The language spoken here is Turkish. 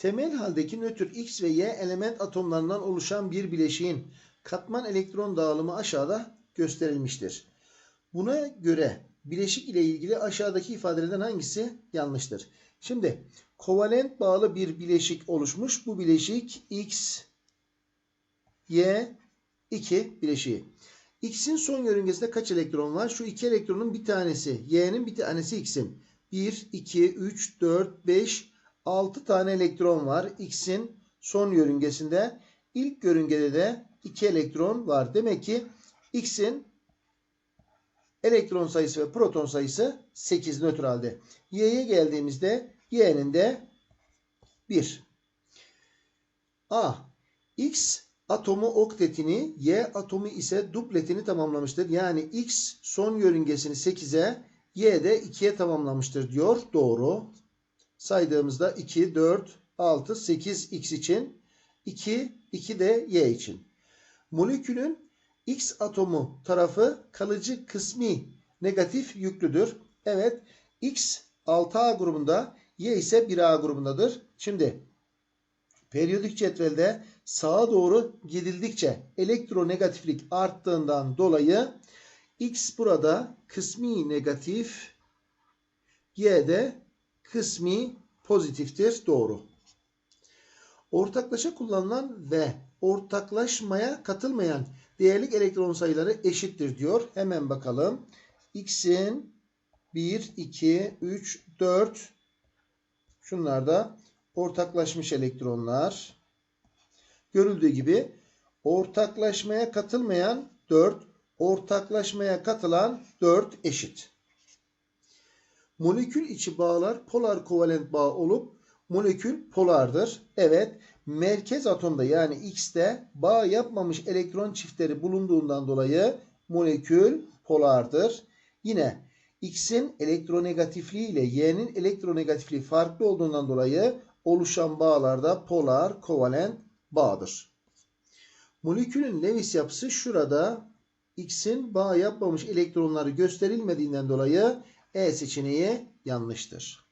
Temel haldeki nötr X ve Y element atomlarından oluşan bir bileşiğin katman elektron dağılımı aşağıda gösterilmiştir. Buna göre bileşik ile ilgili aşağıdaki ifadelerden hangisi yanlıştır? Şimdi kovalent bağlı bir bileşik oluşmuş. Bu bileşik X, Y, 2 bileşiği. X'in son yörüngesinde kaç elektron var? Şu iki elektronun bir tanesi Y'nin bir tanesi X'in. 1, 2, 3, 4, 5, 6 tane elektron var. X'in son yörüngesinde. İlk yörüngede de 2 elektron var. Demek ki X'in elektron sayısı ve proton sayısı 8 nötr halde. Y'ye geldiğimizde Y'nin de 1. A. X atomu oktetini, Y atomu ise dupletini tamamlamıştır. Yani X son yörüngesini 8'e, Y de 2'ye tamamlamıştır diyor. Doğru. Saydığımızda 2, 4, 6, 8 X için, 2, 2 de Y için. Molekülün X atomu tarafı kalıcı kısmi negatif yüklüdür. Evet X 6A grubunda Y ise 1A grubundadır. Şimdi periyodik cetvelde sağa doğru gidildikçe elektronegatiflik arttığından dolayı X burada kısmi negatif Y de kısmi pozitiftir. Doğru. Ortaklaşa kullanılan ve ortaklaşmaya katılmayan değerlik elektron sayıları eşittir diyor. Hemen bakalım. X'in 1, 2, 3, 4 şunlar da ortaklaşmış elektronlar. Görüldüğü gibi ortaklaşmaya katılmayan 4, ortaklaşmaya katılan 4 eşit. Molekül içi bağlar polar kovalent bağ olup molekül polardır. Evet, merkez atomda yani X'te bağ yapmamış elektron çiftleri bulunduğundan dolayı molekül polardır. Yine X'in elektronegatifliği ile Y'nin elektronegatifliği farklı olduğundan dolayı oluşan bağlarda polar kovalent bağdır. Molekülün Lewis yapısı şurada X'in bağ yapmamış elektronları gösterilmediğinden dolayı E seçeneği yanlıştır.